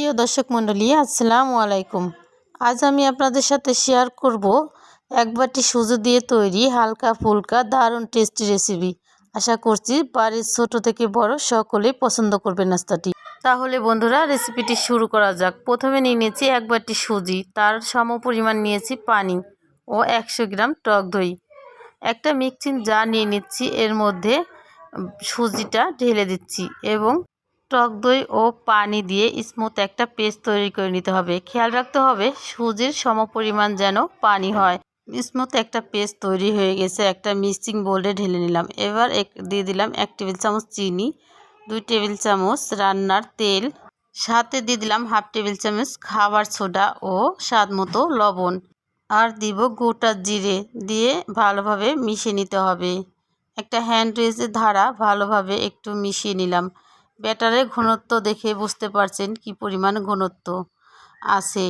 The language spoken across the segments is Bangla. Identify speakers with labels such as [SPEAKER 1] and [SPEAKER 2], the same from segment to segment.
[SPEAKER 1] প্রিয় দর্শক মণ্ডলী, আসসালামু আলাইকুম। আজ আমি আপনাদের সাথে শেয়ার করব এক বাটি সুজি দিয়ে তৈরি হালকা ফুলকা দারুণ টেস্টি রেসিপি আশা করছি বাড়ির ছোট থেকে বড় সকলেই পছন্দ করবে নাস্তাটি। তাহলে বন্ধুরা রেসিপিটি শুরু করা যাক। প্রথমে নিয়ে নিয়েছি এক বাটি সুজি, তার সম পরিমাণ নিয়েছি পানি ও একশো গ্রাম টক দই। একটা মিক্সিং যা নিয়ে নিচ্ছি, এর মধ্যে সুজিটা ঢেলে দিচ্ছি এবং টক দই ও পানি দিয়ে স্মুথ একটা পেস্ট তৈরি করে নিতে হবে। খেয়াল রাখতে হবে, সুজির সমপরিমাণ যেন পানি হয়। স্মুথ একটা পেস্ট তৈরি হয়ে গেছে, একটা মিক্সিং বোর্ডে ঢেলে নিলাম। এবার এক, দিয়ে দিলাম এক টেবিল চামচ চিনি, দুই টেবিল চামচ রান্নার তেল, সাথে দিয়ে দিলাম হাফ টেবিল চামচ খাবার সোডা ও স্বাদ মতো লবণ। আর দিব গোটা জিরে দিয়ে ভালোভাবে মিশিয়ে নিতে হবে। একটা হ্যান্ড রেজের ধারা ভালোভাবে একটু মিশিয়ে নিলাম। ব্যাটারের ঘনত্ব দেখে বুঝতে পারছেন কি পরিমাণ ঘনত্ব আছে।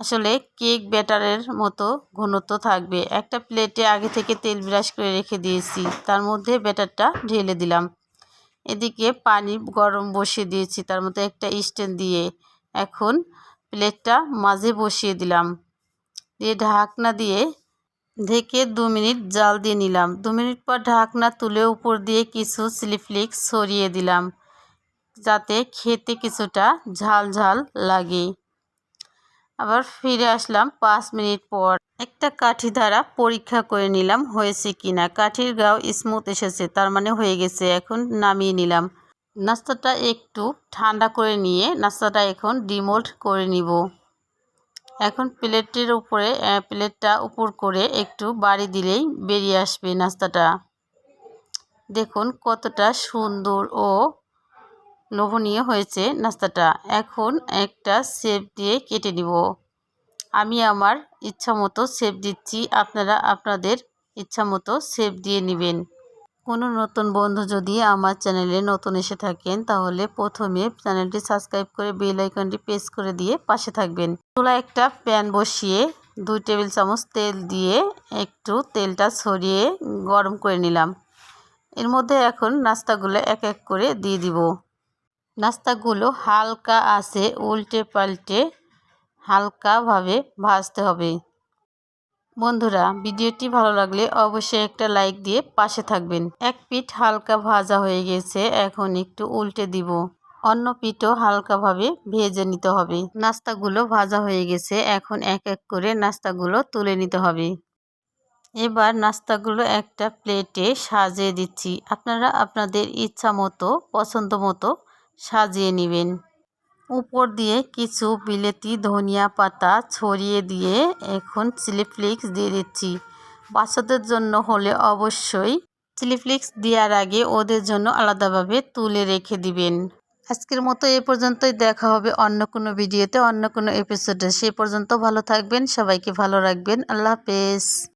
[SPEAKER 1] আসলে কেক ব্যাটারের মতো ঘনত্ব থাকবে। একটা প্লেটে আগে থেকে তেল ব্রাশ করে রেখে দিয়েছি। তার মধ্যে ব্যাটারটা ঢেলে দিলাম। এদিকে পানি গরম বসিয়ে দিয়েছি, তার মধ্যে একটা স্ট্যান্ড দিয়ে এখন প্লেটটা মাঝে বসিয়ে দিলাম। দিয়ে ঢাকনা দিয়ে ঢেকে দু মিনিট জাল দিয়ে নিলাম। দু মিনিট পর ঢাকনা তুলে উপর দিয়ে কিছু স্লিপফ্লিক্স সরিয়ে দিলাম। যাতে খেতে কিছুটা ঝাল ঝাল লাগে। আবার ফিরে আসলাম পাঁচ মিনিট পর। একটা কাঠি দ্বারা পরীক্ষা করে নিলাম হয়েছে কিনা। কাঠির গাও স্মুথ এসেছে, তার মানে হয়ে গেছে, এখন নামিয়ে নিলাম। নাস্তাটা একটু ঠান্ডা করে নিয়ে নাস্তাটা এখন ডিমোল্ড করে নিব। এখন প্লেটের উপরে প্লেটটা উপর করে একটু বাড়ি দিলেই বেরিয়ে আসবে নাস্তাটা। দেখুন কতটা সুন্দর ও লোভনীয় হয়েছে নাস্তাটা। এখন একটা সেপ দিয়ে কেটে নিব। আমি আমার ইচ্ছা মতো সেপ দিচ্ছি। আপনারা আপনাদের ইচ্ছা মতো সেপ দিয়ে নেবেন। কোনো নতুন বন্ধু যদি আমার চ্যানেলে নতুন এসে থাকেন, তাহলে প্রথমে চ্যানেলটি সাবস্ক্রাইব করে বেল আইকনটি প্রেস করে দিয়ে পাশে থাকবেন। চুলা একটা প্যান বসিয়ে দুই টেবিল চামচ তেল দিয়ে একটু তেলটা ছড়িয়ে গরম করে নিলাম। এর মধ্যে এখন নাস্তাগুলো এক এক করে দিয়ে দিব। নাস্তাগুলো হালকা আছে, উল্টে পাল্টে হালকাভাবে ভাজতে হবে। বন্ধুরা, ভিডিওটি ভালো লাগলে অবশ্যই একটা লাইক দিয়ে পাশে থাকবেন। এক পিঠ হালকা ভাজা হয়ে গেছে, এখন একটু উল্টে দিব। অন্য পিঠও হালকাভাবে ভেজে নিতে হবে। নাস্তাগুলো ভাজা হয়ে গেছে, এখন এক এক করে নাস্তাগুলো তুলে নিতে হবে। এবার নাস্তাগুলো একটা প্লেটে সাজিয়ে দিচ্ছি। আপনারা আপনাদের ইচ্ছা মতো পছন্দ মতো সাজিয়ে নেবেন। উপর দিয়ে কিছু বিলেতি ধনিয়া পাতা ছড়িয়ে দিয়ে এখন চিলি ফ্লেক্স দিয়ে দিচ্ছি। বাচ্চাদের জন্য হলে অবশ্যই চিলি ফ্লেক্স দেওয়ার আগে ওদের জন্য আলাদাভাবে তুলে রেখে দিবেন। আজকের মতো এ পর্যন্তই। দেখা হবে অন্য কোনো ভিডিওতে, অন্য কোনো এপিসোডে সে পর্যন্ত ভালো থাকবেন, সবাইকে ভালো রাখবেন। আল্লাহ হাফেজ।